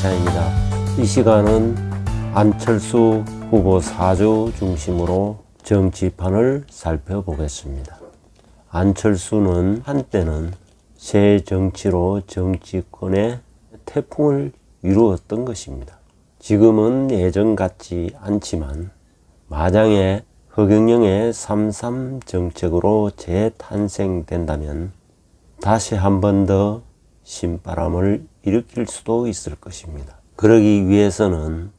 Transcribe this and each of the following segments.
이창입니다. 이 시간은 안철수 후보 사주 중심으로 정치판을 살펴보겠습니다. 안철수는 한때는 새 정치로 정치권의 태풍을 이루었던 것입니다. 지금은 예전 같지 않지만 마장의 허경영의 삼삼 정책으로 재탄생된다면 다시 한 번 더 신바람을 일으킬 수도 있을 것입니다. 그러기 위해서는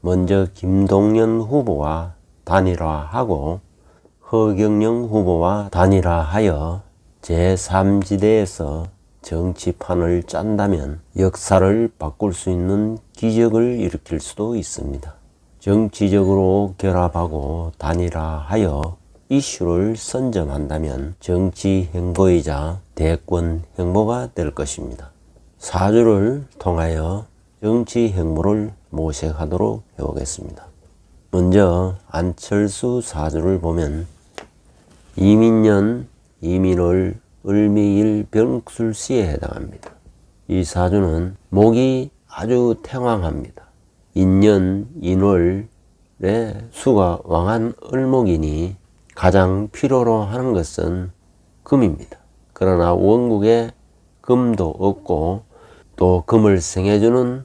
먼저 김동연 후보와 단일화하고 허경영 후보와 단일화하여 제3지대에서 정치판을 짠다면 역사를 바꿀 수 있는 기적을 일으킬 수도 있습니다. 정치적으로 결합하고 단일화하여 이슈를 선점한다면 정치 행보이자 대권 행보가 될 것입니다. 사주를 통하여 정치 행보를 모색하도록 해보겠습니다. 먼저 안철수 사주를 보면 이민년 이민월 을미일 병술시에 해당합니다. 이 사주는 목이 아주 태왕합니다. 인년 인월에 수가 왕한 을목이니 가장 필요로 하는 것은 금입니다. 그러나 원국에 금도 없고 또 금을 생해주는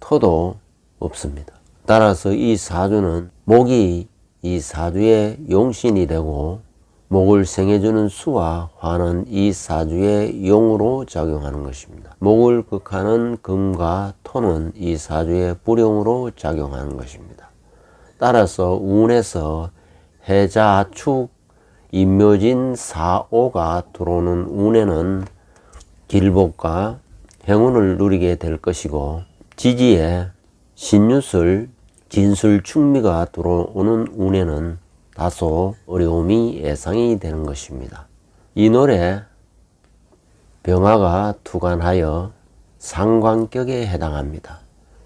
토도 없습니다. 따라서 이 사주는 목이 이 사주의 용신이 되고 목을 생해주는 수와 화는 이 사주의 용으로 작용하는 것입니다. 목을 극하는 금과 토는 이 사주의 불용으로 작용하는 것입니다. 따라서 운에서 해자, 축, 임묘진, 사오가 들어오는 운에는 길복과 행운을 누리게 될 것이고 지지에 신유술, 진술, 충미가 들어오는 운에는 다소 어려움이 예상이 되는 것입니다. 이 노래 병화가 투간하여 상관격에 해당합니다.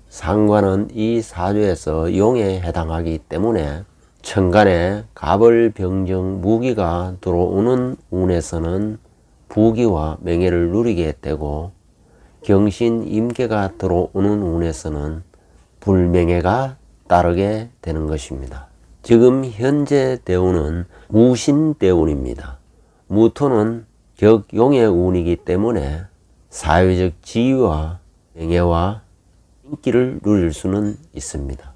상관은 이 사주에서 용에 해당하기 때문에 천간에 갑을 병정 무기가 들어오는 운에서는 부귀와 명예를 누리게 되고 경신 임계가 들어오는 운에서는 불명예가 따르게 되는 것입니다. 지금 현재 대운은 무신 대운입니다. 무토는 격용의 운이기 때문에 사회적 지위와 명예와 인기를 누릴 수는 있습니다.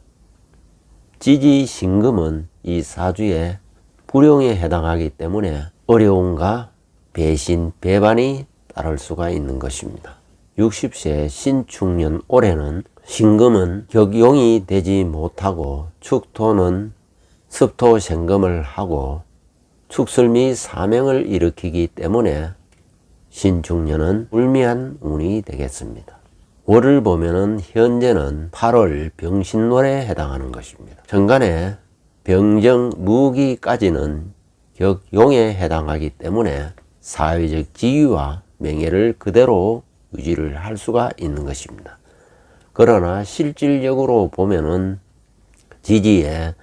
지지 신금은 이 사주에 불용에 해당하기 때문에 어려움과 배신, 배반이 따를 수가 있는 것입니다. 60세 신축년 올해는 신금은 격용이 되지 못하고 축토는 습토 생금을 하고 축술 사명을 일으키기 때문에 신축년은 불미한 운이 되겠습니다. 월을 보면은 현재는 8월 병신월에 해당하는 것입니다. 천간에 병정 무기까지는 격용에 해당하기 때문에 사회적 지위와 명예를 그대로 유지를 할 수가 있는 것입니다. 그러나 실질적으로 보면은 지지에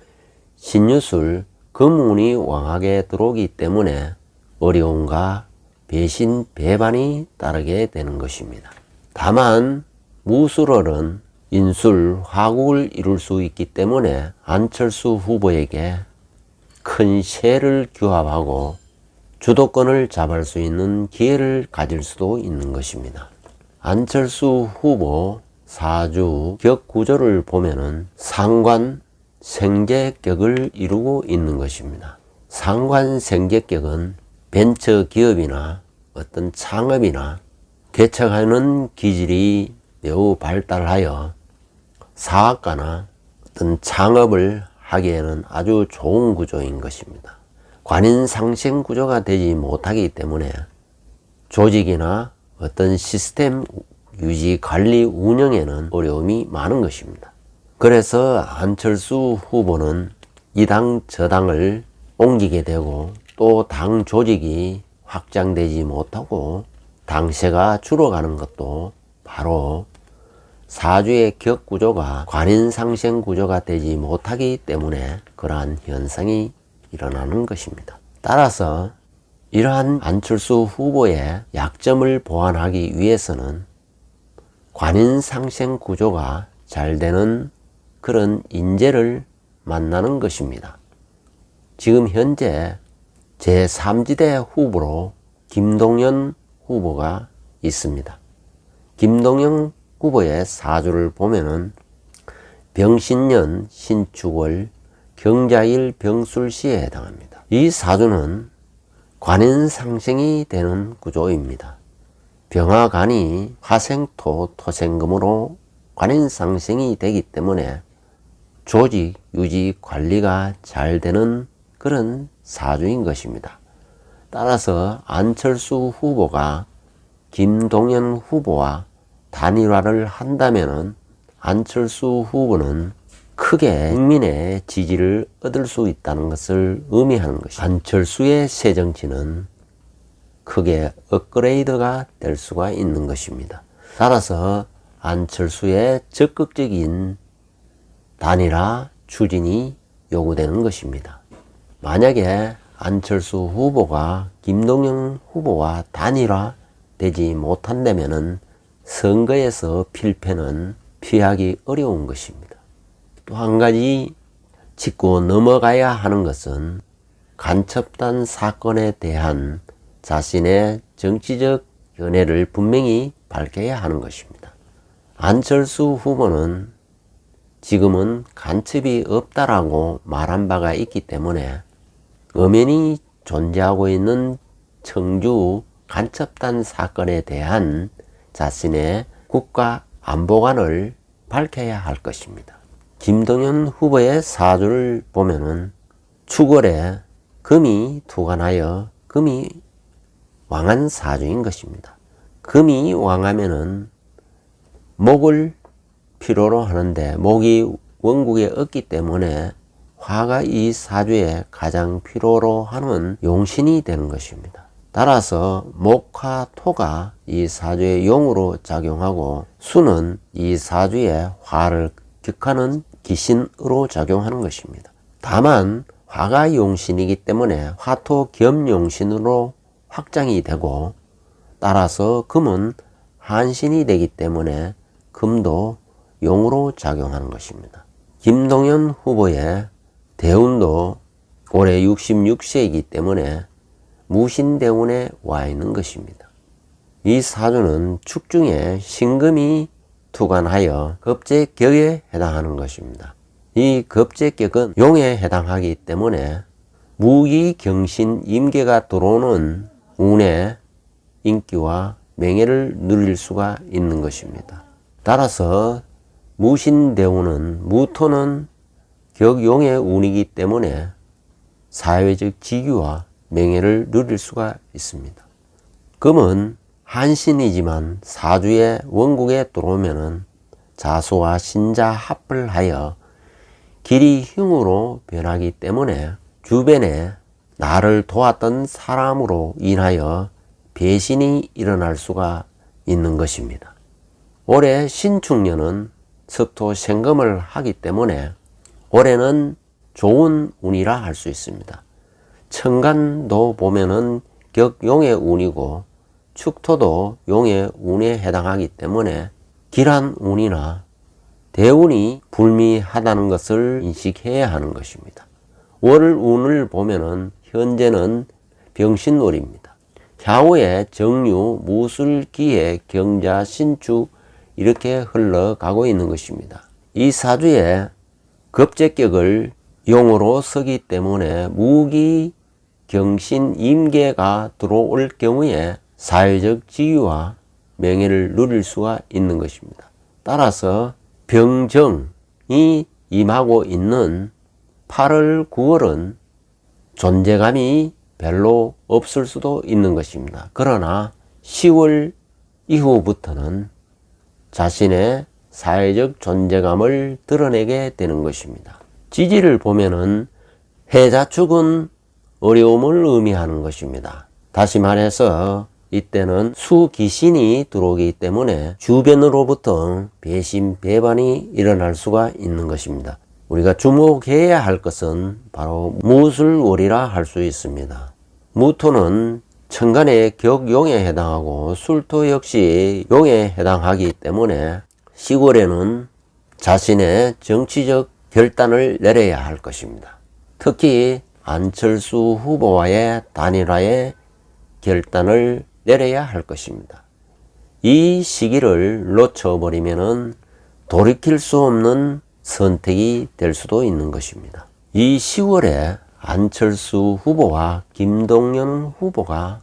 신유술 금운이 왕하게 들어오기 때문에 어려움과 배신, 배반이 따르게 되는 것입니다. 다만 무술월은 인술, 화국을 이룰 수 있기 때문에 안철수 후보에게 큰 세를 규합하고 주도권을 잡을 수 있는 기회를 가질 수도 있는 것입니다. 안철수 후보 사주 격 구조를 보면은 상관 생계격을 이루고 있는 것입니다. 상관 생계격은 벤처 기업이나 어떤 창업이나 개척하는 기질이 매우 발달하여 사학가나 어떤 창업을 하기에는 아주 좋은 구조인 것입니다. 관인 상생 구조가 되지 못하기 때문에 조직이나 어떤 시스템 유지, 관리, 운영에는 어려움이 많은 것입니다. 그래서 안철수 후보는 이 당 저 당을 옮기게 되고 또 당 조직이 확장되지 못하고 당세가 줄어가는 것도 바로 사주의 격 구조가 관인상생 구조가 되지 못하기 때문에 그러한 현상이 일어나는 것입니다. 따라서 이러한 안철수 후보의 약점을 보완하기 위해서는 관인 상생 구조가 잘 되는 그런 인재를 만나는 것입니다. 지금 현재 제3지대 후보로 김동연 후보가 있습니다. 김동연 후보의 사주를 보면은 병신년 신축월 경자일 병술시에 해당합니다. 이 사주는 관인상생이 되는 구조입니다. 병화간이 화생토 토생금으로 관인상생이 되기 때문에 조직, 유지, 관리가 잘 되는 그런 사주인 것입니다. 따라서 안철수 후보가 김동연 후보와 단일화를 한다면 안철수 후보는 크게 국민의 지지를 얻을 수 있다는 것을 의미하는 것입니다. 안철수의 새 정치는 크게 업그레이드가 될 수가 있는 것입니다. 따라서 안철수의 적극적인 단일화 추진이 요구되는 것입니다. 만약에 안철수 후보가 김동영 후보와 단일화 되지 못한다면 선거에서 필패는 피하기 어려운 것입니다. 또 한 가지 짚고 넘어가야 하는 것은 간첩단 사건에 대한 자신의 정치적 연애를 분명히 밝혀야 하는 것입니다. 안철수 후보는 지금은 간첩이 없다라고 말한 바가 있기 때문에 엄연히 존재하고 있는 청주 간첩단 사건에 대한 자신의 국가 안보관을 밝혀야 할 것입니다. 김동연 후보의 사주를 보면은 축월에 금이 투관하여 금이 왕한 사주인 것입니다. 금이 왕하면은 목을 필요로 하는데 목이 원국에 없기 때문에 화가 이 사주에 가장 필요로 하는 용신이 되는 것입니다. 따라서 목화 토가 이 사주의 용으로 작용하고 수는 이 사주의 화를 격하는 기신으로 작용하는 것입니다. 다만 화가 용신이기 때문에 화토 겸 용신으로 확장이 되고 따라서 금은 한신이 되기 때문에 금도 용으로 작용하는 것입니다. 김동연 후보의 대운도 올해 66세이기 때문에 무신대운에 와 있는 것입니다. 이 사주는 축중에 신금이 투관하여 급제격에 해당하는 것입니다. 이 급제격은 용에 해당하기 때문에 무기, 경신, 임계가 들어오는 운의 인기와 명예를 누릴 수가 있는 것입니다. 따라서 무신대운은 무토는 격용의 운이기 때문에 사회적 지위와 명예를 누릴 수가 있습니다. 금은 한신이지만 사주의 원국에 들어오면은 자수와 신자 합을 하여 길이 흉으로 변하기 때문에 주변에 나를 도왔던 사람으로 인하여 배신이 일어날 수가 있는 것입니다. 올해 신축년은 습토 생금을 하기 때문에 올해는 좋은 운이라 할 수 있습니다. 천간도 보면은 격용의 운이고 축토도 용의 운에 해당하기 때문에 길한 운이나 대운이 불미하다는 것을 인식해야 하는 것입니다. 월 운을 보면은 현재는 병신월입니다. 향후에 정유, 무술, 기해, 경자, 신축 이렇게 흘러가고 있는 것입니다. 이 사주에 급제격을 용으로 서기 때문에 무기, 경신, 임계가 들어올 경우에 사회적 지위와 명예를 누릴 수가 있는 것입니다. 따라서 병정이 임하고 있는 8월, 9월은 존재감이 별로 없을 수도 있는 것입니다. 그러나 10월 이후부터는 자신의 사회적 존재감을 드러내게 되는 것입니다. 지지를 보면은 해자축은 어려움을 의미하는 것입니다. 다시 말해서 이때는 수귀신이 들어오기 때문에 주변으로부터 배신, 배반이 일어날 수가 있는 것입니다. 우리가 주목해야 할 것은 바로 무술월이라 할 수 있습니다. 무토는 천간의 격용에 해당하고 술토 역시 용에 해당하기 때문에 시골에는 자신의 정치적 결단을 내려야 할 것입니다. 특히 안철수 후보와의 단일화의 결단을 내려야 할 것입니다. 이 시기를 놓쳐버리면은 돌이킬 수 없는 선택이 될 수도 있는 것입니다. 이 10월에 안철수 후보와 김동연 후보가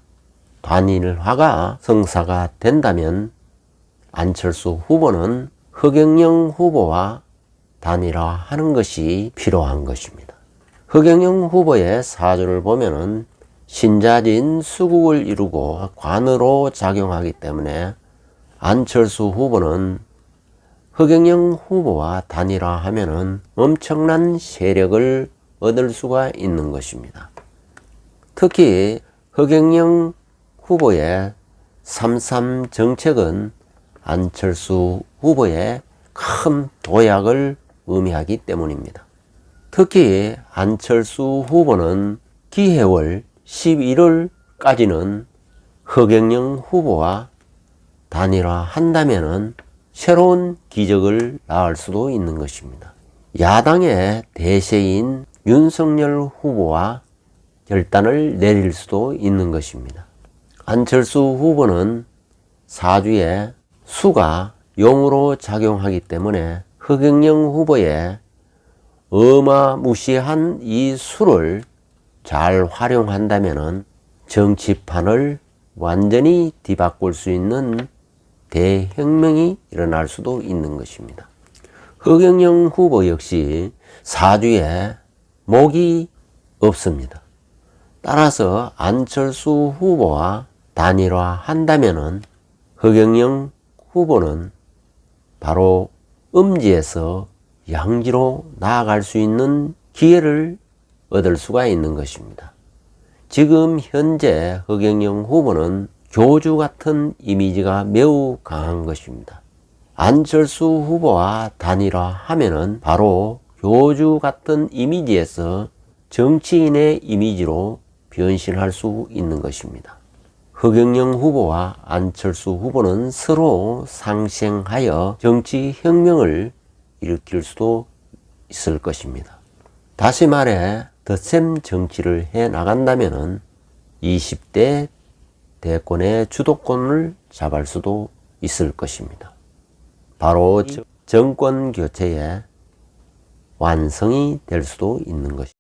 단일화가 성사가 된다면 안철수 후보는 허경영 후보와 단일화하는 것이 필요한 것입니다. 허경영 후보의 사주를 보면은 신자진 수국을 이루고 관으로 작용하기 때문에 안철수 후보는 허경영 후보와 단일화하면은 엄청난 세력을 얻을 수가 있는 것입니다. 특히 허경영 후보의 3.3 정책은 안철수 후보의 큰 도약을 의미하기 때문입니다. 특히 안철수 후보는 기해월 11월까지는 허경영 후보와 단일화한다면 은 새로운 기적을 낳을 수도 있는 것입니다. 야당의 대세인 윤석열 후보와 결단을 내릴 수도 있는 것입니다. 안철수 후보는 사주에 수가 용으로 작용하기 때문에 허경영 후보의 어마무시한 이 수를 잘 활용한다면 정치판을 완전히 뒤바꿀 수 있는 대혁명이 일어날 수도 있는 것입니다. 허경영 후보 역시 사주에 목이 없습니다. 따라서 안철수 후보와 단일화 한다면은 허경영 후보는 바로 음지에서 양지로 나아갈 수 있는 기회를 얻을 수가 있는 것입니다. 지금 현재 허경영 후보는 교주 같은 이미지가 매우 강한 것입니다. 안철수 후보와 단일화 하면은 바로 교주 같은 이미지에서 정치인의 이미지로 변신할 수 있는 것입니다. 허경영 후보와 안철수 후보는 서로 상생하여 정치 혁명을 일으킬 수도 있을 것입니다. 다시 말해 덧셈 정치를 해 나간다면은 20대 대권의 주도권을 잡을 수도 있을 것입니다. 바로 정권 교체의 완성이 될 수도 있는 것입니다.